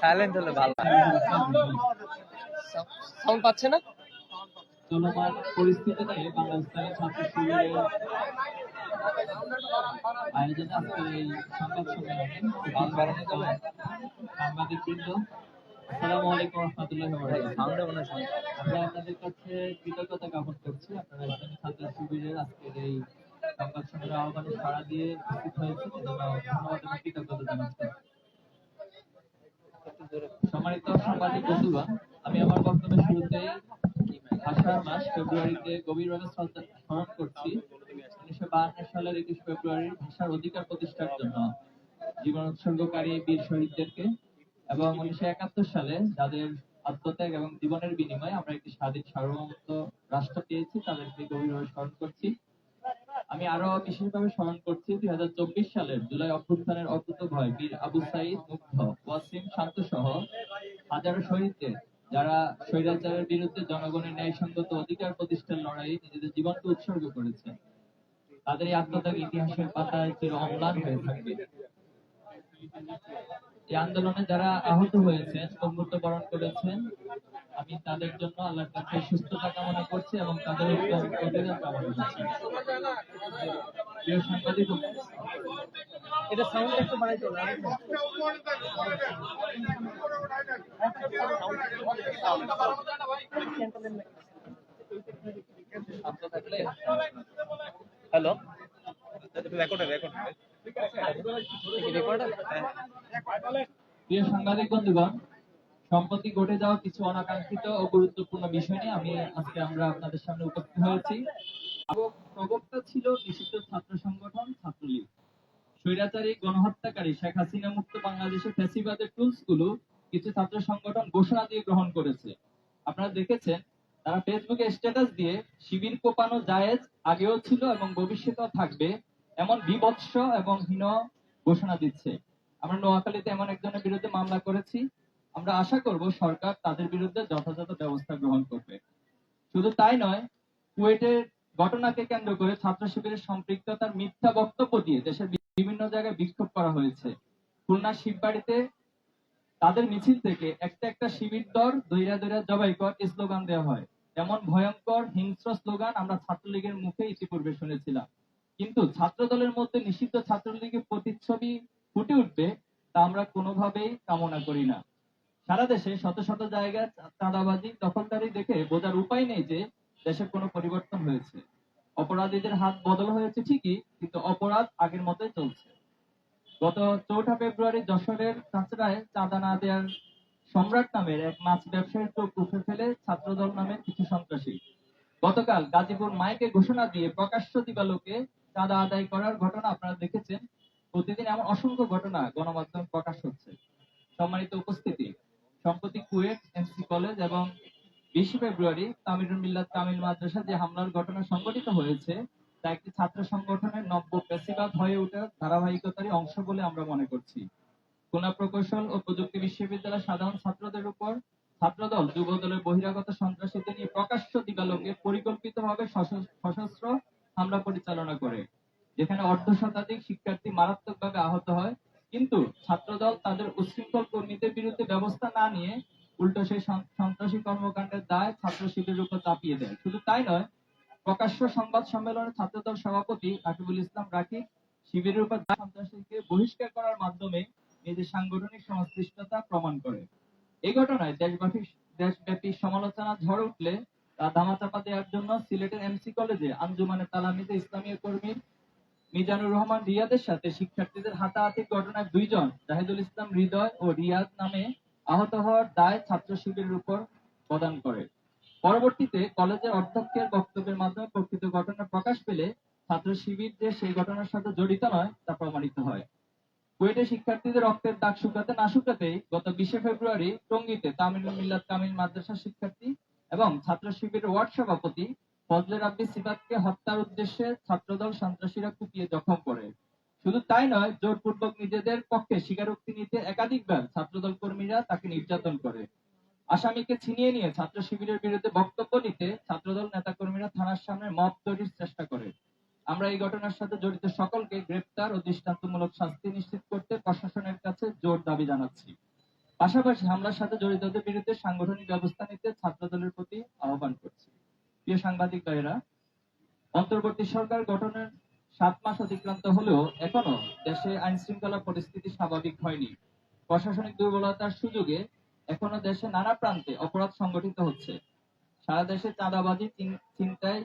Silent হলে ভালো sound পাচ্ছে না? চলমান পরিস্থিতি নিয়ে বাংলাদেশের ছাত্র শিবিরের আয়োজনে আজকে এই সংবাদ সম্মেলনে সাংবাদিক বৃন্দ। আসসালামু আলাইকুম রহমতুল্লাহ সাউন্ডে মনে আমরা আপনাদের কাছে কৃতজ্ঞতা জ্ঞাপন করছি। আপনারা ইসলামী ছাত্র শিবিরের আজকের এই সংবাদ সম্মেলনের আহ্বানে সাড়া দিয়ে উপস্থিত হয়েছে ধন্যবাদ এবং কৃতজ্ঞতা জানাচ্ছি। সম্মানিত সাংবাদিক বন্ধুগণ আমি আমার বক্তব্যের শুরুতেই মাস ফেব্রুয়ারিতে গভীরভাবে স্মরণ করছি। উনিশশো বাহান্ন সালের একুশ ফেব্রুয়ারি ভাষার অধিকার প্রতিষ্ঠার জন্য জীবন উৎসর্গকারী বীর শহীদদেরকে এবং উনিশশো একাত্তর সালে যাদের আত্মত্যাগ এবং জীবনের বিনিময়ে আমরা একটি স্বাধীন সার্বভৌমত্ব রাষ্ট্র পেয়েছি, তাদেরকে গভীরভাবে স্মরণ করছি। আমি আরও বিশেষভাবে স্মরণ করছি দুই হাজার চব্বিশ সালের জুলাই অভ্যুত্থানের অকুত ভয়, বীর আবু সাইদ মুগ্ধ, ওয়াসিম শান্ত সহ হাজারো শহীদদের যারা স্বৈরাচারের বিরুদ্ধে জনগণের ন্যায়সঙ্গত অধিকার প্রতিষ্ঠার লড়াইয়ে নিজেদের জীবনকে উৎসর্গ করেছে। তাদের এই আত্মত্যাগ ইতিহাসের পাতায় চির অম্লান হয়ে থাকবে। এই আন্দোলনে যারা আহত হয়েছেন অমৃত বরণ করেছেন আমি তাদের জন্য আল্লাহর কাছে সুস্থতা কামনা করছি এবং তাদের উত্তম প্রতিদান কামনা করছি। প্রিয় সাংবাদিক এটা সাউন্ড একটু বাড়াইতে হবে হ্যালো রেকর্ড রেকর্ড প্রিয় সম্প্রতি ঘটে যাওয়া কিছু অনাকাঙ্ক্ষিত ও গুরুত্বপূর্ণ বিষয় নিয়ে আমি আজকে আমরা আপনাদের সামনে উপস্থিত হয়েছি। প্রবক্তা ছিল নিষিদ্ধ ছাত্র সংগঠন ছাত্রলীগ। স্বৈরাচারী গণহত্যাকারী শেখ হাসিনা মুক্ত বাংলাদেশের ফ্যাসিবাদের টুলসগুলো কিছু ছাত্র সংগঠন ঘোষণা দিয়ে গ্রহণ করেছে। আপনারা দেখেছেন, তারা ফেসবুকে স্ট্যাটাস দিয়ে শিবির কোপানো জায়েজ আগেও ছিল এবং ভবিষ্যতেও থাকবে এমন বিভৎস এবং হীন ঘোষণা দিচ্ছে। আমরা নোয়াখালীতে এমন একজনের বিরুদ্ধে মামলা করেছি। আমরা আশা করব সরকার তাদের বিরুদ্ধে যথাযথ ব্যবস্থা গ্রহণ করবে। শুধু তাই নয়, কুয়েটের ঘটনাকে কেন্দ্র করে ছাত্র শিবিরের সম্পৃক্ততার মিথ্যা বক্তব্য দিয়ে দেশের বিভিন্ন জায়গায় বিক্ষোভ করা হয়েছে। খুলনা শিববাড়িতে তাদের মিছিল থেকে একটা একটা শিবির দর দৈরা দৈরা জবাই কর স্লোগান দেওয়া হয়। এমন ভয়ঙ্কর হিংস্র স্লোগান আমরা ছাত্রলীগের মুখে ইতিপূর্বে শুনেছিলাম। কিন্তু ছাত্র দলের মধ্যে নিষিদ্ধ ছাত্রলীগের প্রতিচ্ছবি ফুটে উঠবে তা আমরা কোনোভাবেই কামনা করি না। সারা দেশে শত শত জায়গায় চাঁদাবাজি, দখলদারি দেখে বোঝার উপায় নেই যে দেশের কোনো পরিবর্তন হয়েছে। অপরাধীদের হাত বদল হয়েছে ঠিকই, কিন্তু অপরাধ আগের মতোই চলছে। গত চৌঠা ফেব্রুয়ারি যশোরের কাঁচরায় চাঁদা না দেওয়ার সম্রাট নামের এক মাছ ব্যবসায়ীর চোখ উঠে ফেলে ছাত্রদল নামের কিছু সন্ত্রাসী। গতকাল গাজীপুর মাইকে ঘোষণা দিয়ে প্রকাশ্য দিবালোকে চাঁদা আদায় করার ঘটনা আপনারা দেখেছেন। প্রতিদিন এমন অসংখ্য ঘটনা গণমাধ্যম প্রকাশ হচ্ছে। সম্মানিত উপস্থিতি, সম্প্রতি কুয়েট এমসি কলেজ এবং বিশে ফেব্রুয়ারি তামিরুল মিল্লাত কামিল মাদ্রাসা যে হামলার ঘটনা সংঘটিত হয়েছে, তা একটি ছাত্র সংগঠনের নব্য পেশিবাদ হয়ে ওঠার ধারাবাহিকতারই অংশ বলে আমরা মনে করছি। খুলনা প্রকৌশল ও প্রযুক্তি বিশ্ববিদ্যালয়ের সাধারণ ছাত্রদের উপর ছাত্রদল যুব দলের বহিরাগত সন্ত্রাসীদের নিয়ে প্রকাশ্য দিবালোকে পরিকল্পিতভাবে সশ- সশস্ত্র হামলা পরিচালনা করে। যেখানে অর্ধ শতাধিক শিক্ষার্থী মারাত্মকভাবে আহত হয়, কিন্তু ছাত্রদল তাদের উচ্ছৃঙ্খল কর্মীদের বিরুদ্ধে ব্যবস্থা না নিয়ে উল্টো সেই সন্ত্রাসী কর্মকাণ্ডের দায় ছাত্র শিবিরের উপর চাপিয়ে দেয়। শুধু তাই নয়, প্রকাশ্য সংবাদ সম্মেলনে ছাত্রদল সভাপতি রাকিবুল ইসলাম রাকিব শিবিরের উপর সন্ত্রাসীকে বহিষ্কার করার মাধ্যমে নিজের সাংগঠনিক সংশ্লিষ্টতা প্রমাণ করে। এই ঘটনায় দেশব্যাপী দেশব্যাপী সমালোচনা ঝড় উঠলে দেওয়ার জন্য সিলেটের এমসি কলেজে আঞ্জুমানে ইসলামীয় কর্মী মিজানুর রহমান রিয়াদের সাথে শিক্ষার্থীদের হাতাহাতির ঘটনায় দুইজন ইসলাম হৃদয় ও রিয়াদ নামে আহত হওয়ার দায় ছাত্র শিবিরের উপর প্রদান করে। পরবর্তীতে কলেজের অধ্যক্ষের বক্তব্যের মাধ্যমে প্রকৃত ঘটনা প্রকাশ পেলে ছাত্র শিবির যে সেই ঘটনার সাথে জড়িত নয়, তা প্রমাণিত হয়। কুয়েটে শিক্ষার্থীদের রক্তের দাগ শুকাতে না শুকাতেই গত বিশে ফেব্রুয়ারি টঙ্গীতে তামিল মিল্লাত কামিল মাদ্রাসা শিক্ষার্থী এবং ছাত্র শিবিরের ওয়ার্ড সভাপতি ফজলে রাব্বি সিবাতকে হত্যার উদ্দেশ্যে ছাত্রদল সন্ত্রাসীরা কুপিয়ে জখম করে। শুধু তাই নয়, জোরপূর্বক নিজেদের পক্ষে স্বীকারোক্তি নিতে একাধিকবার ছাত্রদল কর্মীরা তাকে নির্যাতন করে। আসামিকে ছিনিয়ে নিয়ে ছাত্র শিবিরের বিরুদ্ধে বক্তব্য নিতে ছাত্রদল নেতাকর্মীরা থানার সামনে মত তৈরির চেষ্টা করে। আমরা এই ঘটনার সাথে জড়িত সকলকে গ্রেপ্তার ও দৃষ্টান্তমূলক শাস্তি নিশ্চিত করতে প্রশাসনের কাছে জোর দাবি জানাচ্ছি। পাশাপাশি হামলার সাথে জড়িতদের বিরুদ্ধে সাংগঠনিক ব্যবস্থা নিতে ছাত্রদলের প্রতি আহ্বান করছি। প্রিয় সাংবাদিক ভাইয়েরা অন্তর্বর্তী সরকার গঠনের সাত মাস অতিক্রান্ত হলেও এখনও দেশে আইন শৃঙ্খলা পরিস্থিতি স্বাভাবিক হয়নি। প্রশাসনিক দুর্বলতার সুযোগে এখনও দেশে নানা প্রান্তে অপরাধ সংগঠিত হচ্ছে। সারা দেশে চাঁদাবাজি চিন- ছিনতাই,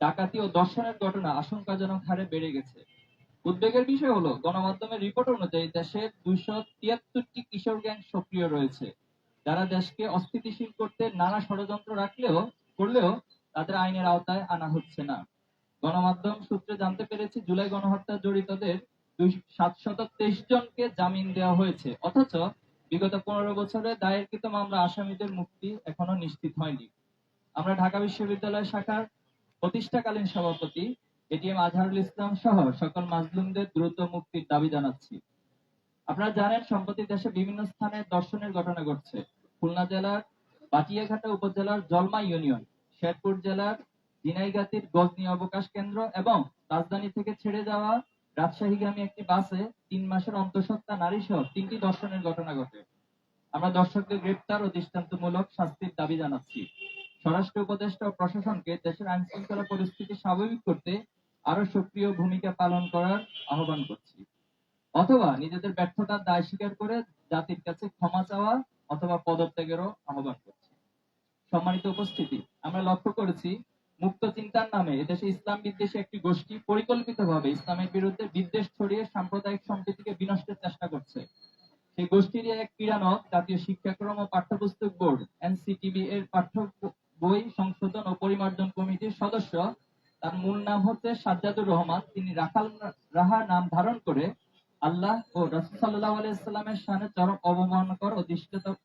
ডাকাতি ও দর্শনের ঘটনা আশঙ্কাজনক হারে বেড়ে গেছে। উদ্বেগের বিষয় হলো, গণমাধ্যমের রিপোর্ট অনুযায়ী দেশের দুইশো তিয়াত্তরটি কিশোর গ্যাং সক্রিয় রয়েছে। যারা দেশকে অস্থিতিশীল করতে নানা ষড়যন্ত্র রাখলেও, করলেও তাদের আইনের আওতায় আনা হচ্ছে না। গণমাধ্যম সূত্রে জানতে পেরেছি, জুলাই গণহত্যা জড়িতদের সাতশত তেইশ জনকে জামিন দেওয়া হয়েছে। অথচ বিগত পনেরো বছরে দায়েরকৃত মামলা আসামিদের মুক্তি এখনও নিশ্চিত হয়নি। আমরা ঢাকা বিশ্ববিদ্যালয় শাখার প্রতিষ্ঠাকালীন সভাপতি এটিএম আজহারুল ইসলাম সহ সকল মাজলুমদের দ্রুত মুক্তির দাবি জানাচ্ছি। আপনারা জানেন, সম্প্রতি দেশে বিভিন্ন স্থানে দর্শনের ঘটনা ঘটছে। খুলনা জেলার বাটিয়াঘাটা উপজেলার জলমা ইউনিয়ন, শেরপুর জেলার দিনাইগাতির গজনি অবকাশ কেন্দ্র এবং রাজধানী থেকে ছেড়ে যাওয়া রাজশাহীগামী একটি বাসে তিন মাসের অন্তঃসত্ত্বা নারী সহ তিনটি দর্শনের ঘটনা ঘটে। আমরা দর্শকদের গ্রেপ্তার ও দৃষ্টান্তমূলক শাস্তির দাবি জানাচ্ছি। স্বরাষ্ট্র উপদেষ্টা ও প্রশাসনকে দেশের আইন শৃঙ্খলা পরিস্থিতি স্বাভাবিক করতে আরও সক্রিয় ভূমিকা পালন করার আহ্বান করছি। অথবা নিজেদের ব্যর্থতার দায় স্বীকার করে জাতির কাছে ক্ষমা চাওয়া অথবা পদত্যাগেরও আহ্বান করছি। সম্মানিত উপস্থিতি, আমরা লক্ষ্য করেছি মুক্ত চিন্তার নামে এদেশে ইসলাম বিদ্বেষী একটি গোষ্ঠী পরিকল্পিতভাবে ইসলামের বিরুদ্ধে বিদ্বেষ ছড়িয়ে সাম্প্রদায়িক সম্প্রীতিকে বিনষ্টের চেষ্টা করছে। সেই গোষ্ঠীর এক ক্রীড়ানক, জাতীয় শিক্ষাক্রম ও পাঠ্যপুস্তক বোর্ড এনসিটিবি এর পাঠ্য বই সংশোধন ও পরিমার্জন কমিটির সদস্য তার মূল নাম হচ্ছে সাজ্জাদুর রহমান। তিনি রাখাল রাহা নাম ধারণ করে আল্লাহ ও রসুল সাল্লাহ আলাইসাল্লামের সামনে চরম অবমানকর ও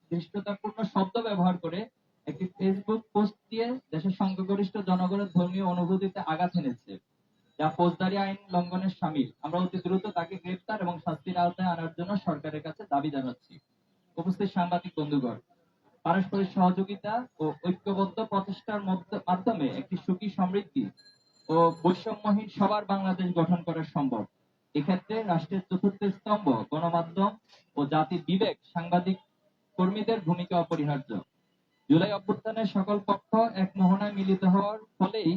দৃষ্টতাপূর্ণ শব্দ ব্যবহার করে একটি ফেসবুক পোস্ট দিয়ে দেশের সংখ্যাগরিষ্ঠ জনগণের ধর্মীয় অনুভূতিতে আঘাত এনেছে, যা ফৌজদারি আইন লঙ্ঘনের সামিল। আমরা অতি দ্রুত তাকে গ্রেফতার এবং শাস্তির আওতায় আনার জন্য সরকারের কাছে দাবি জানাচ্ছি। উপস্থিত সাংবাদিক বন্ধুগণ, পারস্পরিক সহযোগিতা ও ঐক্যবদ্ধ প্রচেষ্টার মধ্য- মাধ্যমে একটি সুখী সমৃদ্ধি ও বৈষম্যহীন সবার বাংলাদেশ গঠন করা সম্ভব। এক্ষেত্রে রাষ্ট্রের চতুর্থ স্তম্ভ, গণমাধ্যম ও জাতির বিবেক সাংবাদিক কর্মীদের ভূমিকা অপরিহার্য। জুলাই অভ্যুত্থানের সকল পক্ষ এক মোহনায় মিলিত হওয়ার ফলেই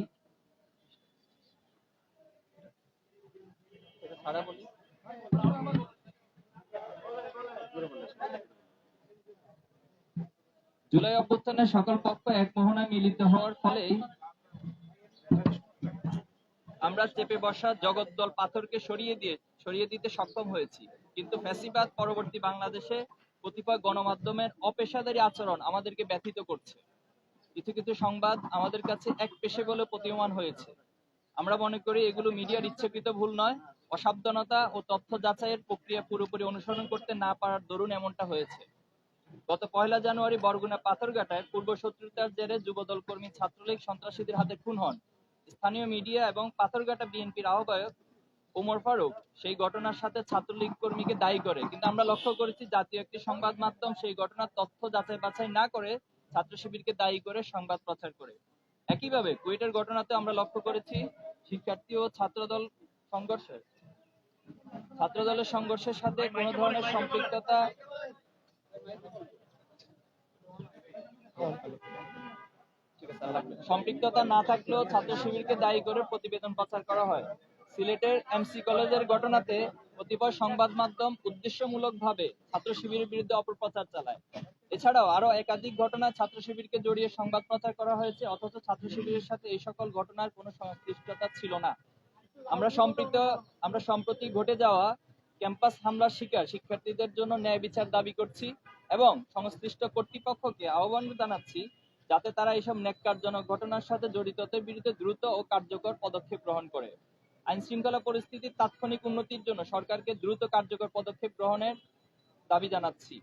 জুলাই অভ্যুত্থানের সকল পক্ষ এক মোহনায় মিলিত হওয়ার ফলেই আমরা চেপে বসা জগদ্দল পাথরকে সরিয়ে দিয়ে, সরিয়ে দিতে সক্ষম হয়েছি। কিন্তু ফ্যাসিবাদ পরবর্তী বাংলাদেশে কতিপয় গণমাধ্যমের অপেশাদারী আচরণ আমাদেরকে ব্যথিত করছে। কিছু কিছু সংবাদ আমাদের কাছে এক পেশে বলে প্রতীয়মান হয়েছে। আমরা মনে করি এগুলো মিডিয়ার ইচ্ছাকৃত ভুল নয়, অসাবধানতা ও তথ্য যাচাইয়ের প্রক্রিয়া পুরোপুরি অনুসরণ করতে না পারার দরুন এমনটা হয়েছে। গত পয়লা জানুয়ারি বরগুনা পাথরঘাটায় পূর্ব শত্রুতার জেরে যুবদল কর্মী ছাত্রলীগ সন্ত্রাসীদের হাতে খুন হন। স্থানীয় মিডিয়া এবং পাথরঘাটা বিএনপির আহ্বায়ক ওমর ফারুক সেই ঘটনার সাথে ছাত্রলীগ কর্মীকে দায়ী করে। কিন্তু আমরা লক্ষ্য করেছি জাতীয় একটি সংবাদ মাধ্যম সেই ঘটনার তথ্য যাচাই বাছাই না করে ছাত্র শিবিরকে দায়ী করে সংবাদ প্রচার করে। একইভাবে কুয়েটের ঘটনাতে আমরা লক্ষ্য করেছি শিক্ষার্থী ও ছাত্রদল সংঘর্ষে ছাত্রদলের সংঘর্ষের সাথে কোনো ধরনের সম্পৃক্ততা ঠিক আছে, আল্লাহ হাফেজ। সম্পৃক্ততা না থাকলেও ছাত্র শিবিরকে দায়ী করে প্রতিবেদন প্রচার করা হয়। সিলেটের এমসি কলেজের ঘটনাতে কতিপয় সংবাদ মাধ্যম উদ্দেশ্যমূলকভাবে ছাত্র শিবিরের বিরুদ্ধে অপপ্রচার চালায়। এছাড়াও আরও একাধিক ঘটনায় ছাত্র শিবিরকে জড়িয়ে সংবাদ প্রচার করা হয়েছে, অথচ ছাত্র শিবিরের সাথে এই সকল ঘটনার কোনো সংশ্লিষ্টতা ছিল না। আমরা সম্পৃক্ত, আমরা সম্প্রতি ঘটে যাওয়া ক্যাম্পাস হামলার শিকার শিক্ষার্থীদের জন্য ন্যায় বিচার দাবি করছি এবং সংশ্লিষ্ট কর্তৃপক্ষকে আহ্বান জানাচ্ছি যাতে তারা এইসব ন্যাক্কারজনক ঘটনার সাথে জড়িতদের বিরুদ্ধে দ্রুত ও কার্যকর পদক্ষেপ গ্রহণ করে। আইন শৃঙ্খলা পরিস্থিতির তাৎক্ষণিক উন্নতির জন্য সরকারকে দ্রুত কার্যকর পদক্ষেপ গ্রহণের দাবি জানাচ্ছি।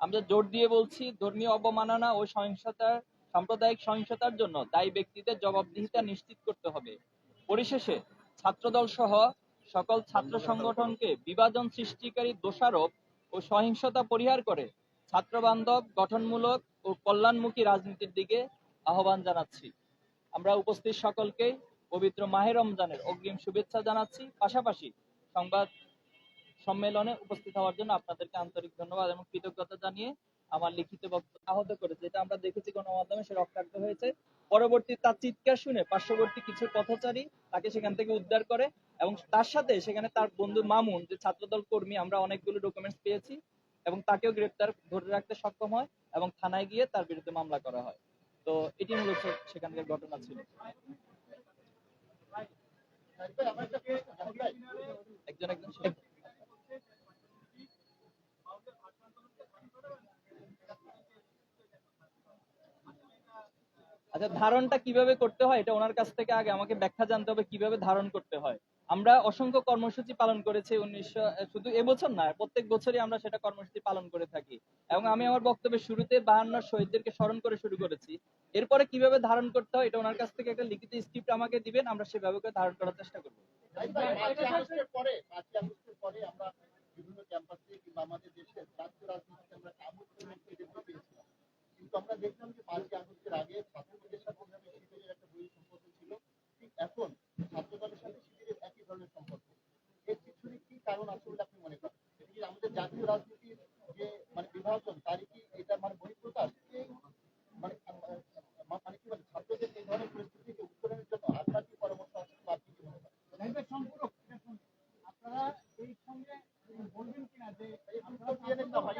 আমরা জোর দিয়ে বলছি, ধর্মীয় অবমাননা ও সহিংসতার, সাম্প্রদায়িক সহিংসতার জন্য দায়ী ব্যক্তিদের জবাবদিহিতা নিশ্চিত করতে হবে। পরিশেষে, ছাত্রদল সহ সকল ছাত্র সংগঠনকে বিভাজন সৃষ্টিকারী দোষারোপ ও সহিংসতা পরিহার করে ছাত্র বান্ধব গঠনমূলক ও কল্যাণমুখী রাজনীতির দিকে আহ্বান জানাচ্ছি। আমরা উপস্থিত সকলকে পবিত্র মাহে রমজানের অগ্রিম শুভেচ্ছা জানাচ্ছি। পাশাপাশি সংবাদ সম্মেলনে উপস্থিত হওয়ার জন্য আপনাদেরকে আন্তরিক ধন্যবাদ এবং কৃতজ্ঞতা জানিয়ে আমার লিখিত বক্তব্য আহত করেছে। যেটা আমরা দেখেছি গণমাধ্যমে, সে রক্তাক্ত হয়েছে। পরবর্তী তার চিৎকার শুনে পার্শ্ববর্তী কিছু পথচারী তাকে সেখান থেকে উদ্ধার করে এবং তার সাথে সেখানে তার বন্ধু মামুন, যে ছাত্রদল কর্মী, আমরা অনেকগুলো ডকুমেন্টস পেয়েছি এবং তাকেও গ্রেপ্তার ধরে রাখতে সক্ষম হয়। এবং থানায় গিয়ে তার বিরুদ্ধে মামলা করা হয়। তো এটি মূলত সেখানকার ঘটনা ছিল। আচ্ছা ধারণটা কীভাবে করতে হয় এটা ওনার কাছ থেকে আগে আমাকে ব্যাখ্যা জানতে হবে কীভাবে ধারণ করতে হয়। আমরা অসংখ্য কর্মসূচি পালন করেছি উনিশশো শুধু এবছর না, প্রত্যেক বছরই আমরা সেটা কর্মসূচি পালন করে থাকি। এবং আমি আমার বক্তব্যের শুরুতে বাহান্ন শহীদদেরকে স্মরণ করে শুরু করেছি। এরপরে কীভাবে ধারণ করতে হয় এটা ওনার কাছ থেকে একটা লিখিত স্ক্রিপ্ট আমাকে দিবেন, আমরা সেভাবে করে ধারণ করার চেষ্টা করব। আমরা দেখলাম যে আগস্টের আগে ছিল। এখন ছাত্রদলের সাথে শিবিরের একই ধরনের সম্পর্ক এর পিছনে কি কারণ আছে বলে আপনি মনে করেন এটা কি আমাদের জাতীয় রাজনীতির যে মানে বিভাজন তারই কি এটা মানে বহিঃপ্রকাশ? মানে মানে কি বলে ছাত্রদের এই ধরনের পরিস্থিতি থেকে উত্তরণের জন্য আপনার কি পরামর্শ আছে বা আপনি কি মনে করেন আপনারা এই সঙ্গে বলবেন কিনা যে এই উত্তর দিয়ে নেন না ভাই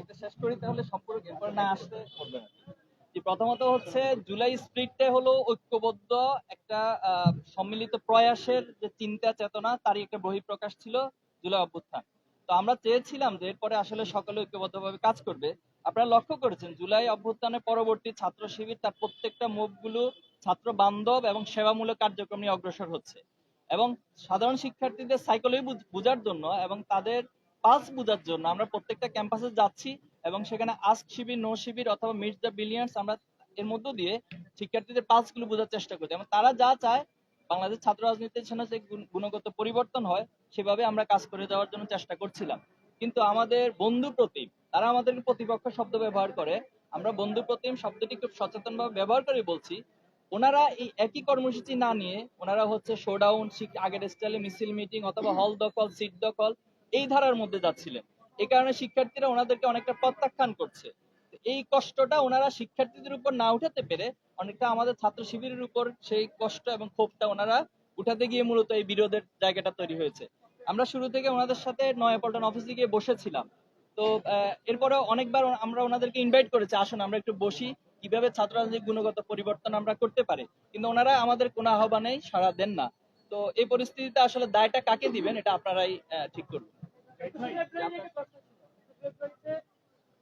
একটা শেষ করি তাহলে সম্পর্ক এরপর না আসতে বলবেন আর কি। যে প্রথমত হচ্ছে জুলাই স্প্রিটটা হলো ঐক্যবদ্ধ একটা আহ, সম্মিলিত প্রয়াসের যে চিন্তা চেতনা তারই একটা বহিঃপ্রকাশ ছিল। জুলাই অভ্যুত্থান। তো আমরা চেয়েছিলাম যে এরপরে আসলে সকলে ঐক্যবদ্ধভাবে কাজ করবে। আপনারা লক্ষ্য করেছেন, জুলাই অভ্যুত্থানের পরবর্তী ছাত্র শিবির তার প্রত্যেকটা মুভগুলো ছাত্র বান্ধব এবং সেবামূলক কার্যক্রম নিয়ে অগ্রসর হচ্ছে। এবং সাধারণ শিক্ষার্থীদের সাইকোলজি বোঝার জন্য এবং তাদের পালস বোঝার জন্য আমরা প্রত্যেকটা ক্যাম্পাসে যাচ্ছি এবং সেখানে আস্ক শিবির, নো শিবির অথবা মিট দ্য বিলিয়ন্স আমরা এর মধ্য দিয়ে শিক্ষার্থীদের পালসগুলো বোঝার চেষ্টা করছি। এবং তারা যা চায় বাংলাদেশ ছাত্র রাজনীতির জন্য যে গুণগত পরিবর্তন হয়, সেভাবে আমরা কাজ করে যাওয়ার জন্য চেষ্টা করছিলাম। কিন্তু আমাদের বন্ধু প্রতিম, তারা আমাদেরকে প্রতিপক্ষ শব্দ ব্যবহার করে। আমরা বন্ধু প্রতিম শব্দটি খুব সচেতনভাবে ব্যবহার করে বলছি। ওনারা এই একই কর্মসূচি না নিয়ে, ওনারা হচ্ছে শোডাউন আগের স্টাইলে মিছিল মিটিং অথবা হল দখল সিট দখল, এই ধারার মধ্যে যাচ্ছিলেন। এই কারণে শিক্ষার্থীরা ওনাদেরকে অনেকটা প্রত্যাখ্যান করছে। এই কষ্টটা ওনারা শিক্ষার্থীদের উপর না উঠাতে পেরে অনেকটা আমাদের ছাত্র শিবিরের উপর সেই কষ্ট এবং ক্ষোভটা ওনারা উঠাতে গিয়ে মূলত এই বিরোধের জায়গাটা তৈরি হয়েছে। আমরা শুরু থেকে ওনাদের সাথে নয়াপল্টন অফিসে গিয়ে বসেছিলাম। তো এরপরে অনেকবার আমরা ওনাদেরকে ইনভাইট করেছি, আসুন আমরা একটু বসি, কীভাবে ছাত্র রাজনীতির গুণগত পরিবর্তন আমরা করতে পারি। কিন্তু ওনারা আমাদের কোনো আহ্বানেই সাড়া দেন না। তো, এই পরিস্থিতিতে আসলে দায়টা কাকে দিবেন এটা আপনারাই ঠিক করবেন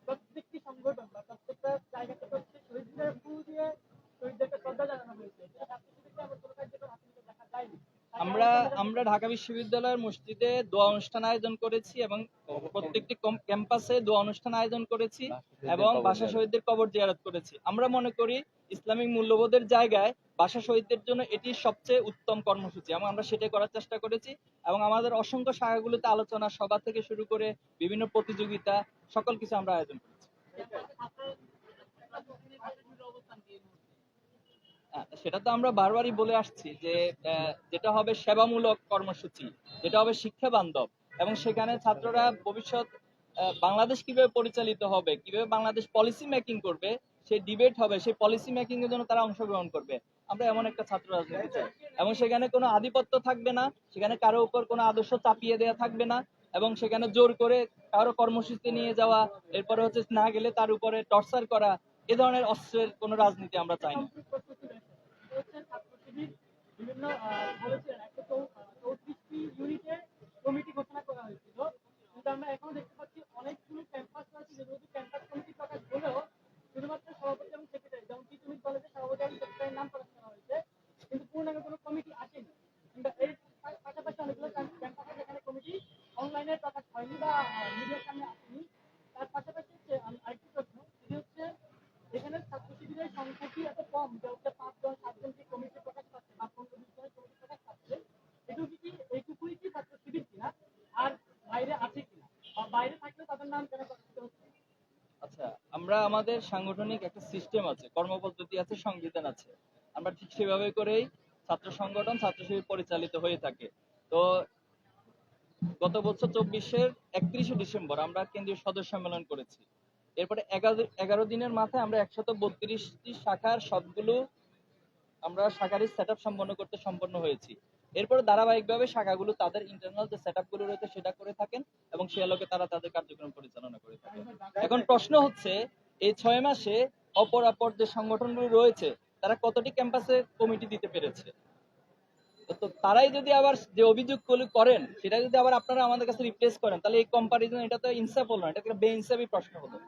প্রত্যেকটি সংগঠন বা প্রত্যেকটা দিয়ে আমরা আমরা ঢাকা বিশ্ববিদ্যালয়ের মসজিদে দোয়া অনুষ্ঠান আয়োজন করেছি এবং প্রত্যেকটি ক্যাম্পাসে দোয়া অনুষ্ঠান আয়োজন করেছি এবং ভাষা শহীদদের কবর জিয়ারত করেছি। আমরা মনে করি ইসলামিক মূল্যবোধের জায়গায় ভাষা শহীদদের জন্য এটি সবচেয়ে উত্তম কর্মসূচি এবং আমরা সেটাই করার চেষ্টা করেছি এবং আমাদের অসংখ্য শাখাগুলোতে আলোচনা সভা থেকে শুরু করে বিভিন্ন প্রতিযোগিতা, সকল কিছু আমরা আয়োজন করেছি। সেটা তো আমরা বারবারই বলে আসছি যে যেটা হবে সেবামূলক কর্মসূচি, যেটা হবে শিক্ষা বান্ধব এবং সেখানে ছাত্ররা ভবিষ্যৎ বাংলাদেশ কীভাবে পরিচালিত হবে, কীভাবে বাংলাদেশ পলিসি মেকিং করবে, সেই ডিবেট হবে, সেই পলিসি মেকিং এর জন্য তারা অংশগ্রহণ করবে। আমরা এমন একটা ছাত্র রাজনীতি চাই। এবং সেখানে কোনো আধিপত্য থাকবে না, সেখানে কারও উপর কোনো আদর্শ চাপিয়ে দেওয়া থাকবে না এবং সেখানে জোর করে কারও কর্মসূচি নিয়ে যাওয়া, এরপরে হচ্ছে না গেলে তার উপরে টর্চার করা, এ ধরনের অস্ত্রের কোনো রাজনীতি আমরা চাই না প্রস্তুতি রয়েছে এটা হচ্ছে ছাত্রশিবির বিভিন্ন আহ, বলেছিলেন একশো চৌত্রিশটি ইউনিটে কমিটি ঘোষণা করা হয়েছিল কিন্তু আমরা এখনও দেখতে পাচ্ছি অনেকগুলো ক্যাম্পাস রয়েছে যেগুলো ক্যাম্পাস কমিটি প্রকাশ হলেও শুধুমাত্র সভাপতি এবং সেক্রেটারি যেমন তিতুমির কলেজে সভাপতি এবং সেক্রেটারির নাম প্রকাশ করা হয়েছে কিন্তু পূর্ণাঙ্গ কোনো কমিটি আসেনি কিন্তু এর পা- পাশাপাশি অনেকগুলো ক্যাম্পাসে যেখানে কমিটি অনলাইনে প্রকাশ হয়নি বা মিডিয়ার সামনে আসেনি তার পাশাপাশি হচ্ছে আমি আরেকটি প্রশ্ন সেটি হচ্ছে এখানে ছাত্র শিবিরের সংখ্যা কি এত কম যে হচ্ছে পাঁচজন সাতজন কি কমিটি প্রকাশ পাচ্ছে বা পনেরো বিশ জনের কমিটি প্রকাশ পাচ্ছে এটুকু কি এইটুকুই কি ছাত্র শিবির কিনা আর বাইরে আছে কিনা বা বাইরে থাকলে তাদের নাম কেন প্রকাশিত হচ্ছে আচ্ছা আমরা আমাদের সাংগঠনিক একটা সিস্টেম আছে, কর্মপদ্ধতি আছে, সংবিধান আছে। আমরা ঠিক সেভাবে করেই ছাত্র সংগঠন ছাত্র শিবির পরিচালিত হয়ে থাকে। তো গত বছর চব্বিশের একত্রিশে ডিসেম্বর আমরা কেন্দ্রীয় সদস্য সম্মেলন করেছি। এরপরে এগারো দিনের মাথায় আমরা একশত বত্রিশটি শাখার সবগুলো আমরা শাখারই সেট আপ সম্পন্ন করতে সম্পন্ন হয়েছি। এরপরে ধারাবাহিকভাবে শাখাগুলো তাদের ইন্টারনাল যে সেটগুলো রয়েছে সেটা করে থাকেন এবং সে আলোকে তারা তাদের কার্যক্রম পরিচালনা করে থাকেন। এখন প্রশ্ন হচ্ছে এই ছয় মাসে অপর অপর যে সংগঠনগুলো রয়েছে, তারা কতটি ক্যাম্পাসে কমিটি দিতে পেরেছে? তো- তারাই যদি আবার যে অভিযোগগুলো করেন, সেটা যদি আবার আপনারা আমাদের কাছে রিপ্লেস করেন, তাহলে এই কম্পারিজন এটা তো ইনসাফ হলো না, এটা একটা প্রশ্ন হলো।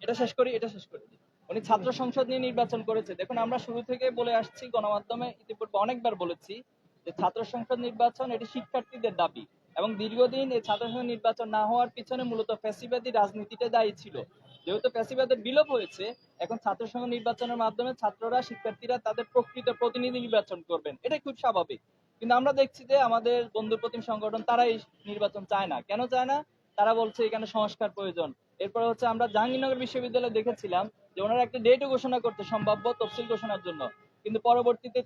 এটা শেষ করি, এটা শেষ করি। উনি ছাত্র সংসদ নিয়ে নির্বাচন করেছে। দেখুন, আমরা শুরু থেকে বলে আসছি, গণমাধ্যমে ইতিপূর্বে অনেকবার বলেছি যে ছাত্র সংসদ নির্বাচন এটি শিক্ষার্থীদের দাবি এবং দীর্ঘদিন এই ছাত্র সংসদ নির্বাচন না হওয়ার পিছনে মূলত ফ্যাসিবাদী রাজনীতিতে দায়ী ছিল। যেহেতু ফ্যাসিবাদের বিলোপ হয়েছে, এখন ছাত্র সংসদ নির্বাচনের মাধ্যমে ছাত্ররা, শিক্ষার্থীরা তাদের প্রকৃত প্রতিনিধি নির্বাচন করবেন। এটাই খুব স্বাভাবিক। কিন্তু আমরা দেখছি যে আমাদের বন্ধু প্রতিম সংগঠন, তারাই নির্বাচন চায় না। কেন চায় না? তারা বলছে এখানে সংস্কার প্রয়োজন। এরপরে হচ্ছে আমরা জাহাঙ্গীরনগর বিশ্ববিদ্যালয়ে দেখেছিলাম যে ওনারা একটা ডেটও ঘোষণা করতে সম্ভাব্য তফসিল ঘোষণার জন্য। কিন্তু পরবর্তীতে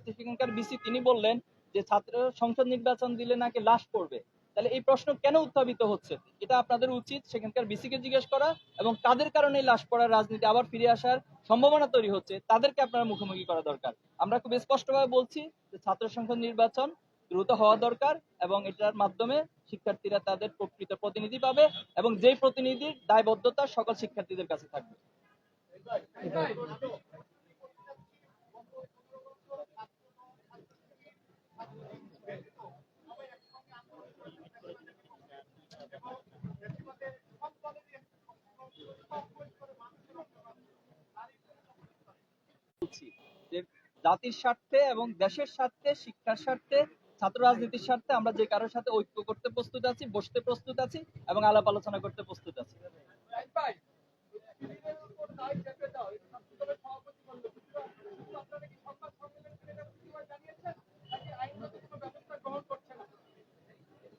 বিসি তিনি বললেন যে ছাত্র সংসদ নির্বাচন দিলে নাকি লাশ পড়বে? তাহলে এই প্রশ্ন কেন উত্থাপিত হচ্ছে? এটা আপনাদের উচিত সেখানকার বিসিকে জিজ্ঞেস করা এবং কাদের কারণে লাশ পড়ার রাজনীতি আবার ফিরে আসার সম্ভাবনা তৈরি হচ্ছে, তাদেরকে আপনারা মুখোমুখি করা দরকার। আমরা খুব স্পষ্টভাবে বলছি যে ছাত্র সংসদ নির্বাচন দ্রুত হওয়া দরকার এবং এটার মাধ্যমে শিক্ষার্থীরা তাদের প্রকৃত প্রতিনিধি পাবে এবং যেই প্রতিনিধির দায়বদ্ধতা সকল শিক্ষার্থীদের কাছে থাকবে। জাতির স্বার্থে এবং দেশের স্বার্থে, শিক্ষার স্বার্থে, ছাত্র রাজনীতির স্বার্থে আমরা যে কারোর সাথে ঐক্য করতে প্রস্তুত আছি, বসতে প্রস্তুত আছি এবং আলাপ আলোচনা করতে প্রস্তুত আছি।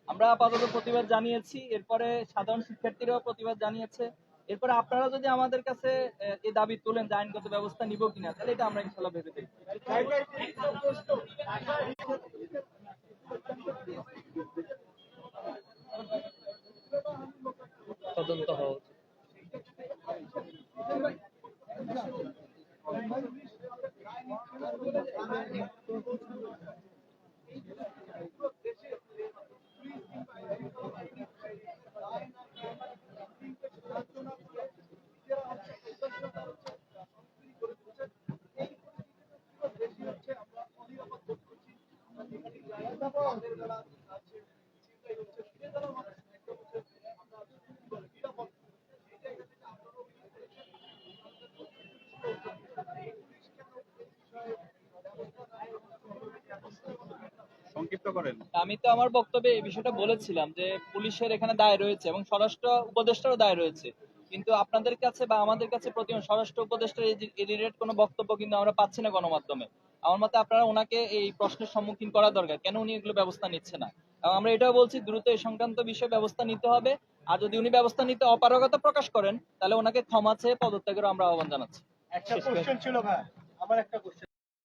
আমরা আপাতত প্রতিবাদ জানিয়েছি। এরপরে সাধারণ শিক্ষার্থীরাও প্রতিবাদ জানিয়েছে। এরপরে আপনারা যদি আমাদের কাছে এই দাবি তোলেন যে আইনগত ব্যবস্থা নিব কিনা, তাহলে এটা আমরা ইনশাল্লাহ ভেবে দেখব। তদন্ত হওয়া উচিত। সংক্ষিপ্ত করেন। আমি তো আমার বক্তব্যে এই বিষয়টা বলেছিলাম যে পুলিশের এখানে দায় রয়েছে এবং স্বরাষ্ট্র উপদেষ্টারও দায় রয়েছে। কিন্তু আপনাদের কাছে বা আমাদের কাছে প্রতি স্বরাষ্ট্র উপদেষ্টার এই রিলেটেড কোনো বক্তব্য কিন্তু আমরা পাচ্ছি না গণমাধ্যমে। আমার মতে আপনারা ওনাকে এই প্রশ্নের সম্মুখীন করা দরকার কেন উনি এগুলো ব্যবস্থা নিচ্ছে না? এবং আমরা এটাও বলছি দ্রুত এই সংক্রান্ত বিষয়ে ব্যবস্থা নিতে হবে। আর যদি উনি ব্যবস্থা নিতে অপারগতা প্রকাশ করেন তাহলে ওনাকে ক্ষমা চেয়ে পদত্যাগের আমরা আহ্বান জানাচ্ছি। একটা কোশ্চেন ছিল ভাই আমার একটা কোশ্চেন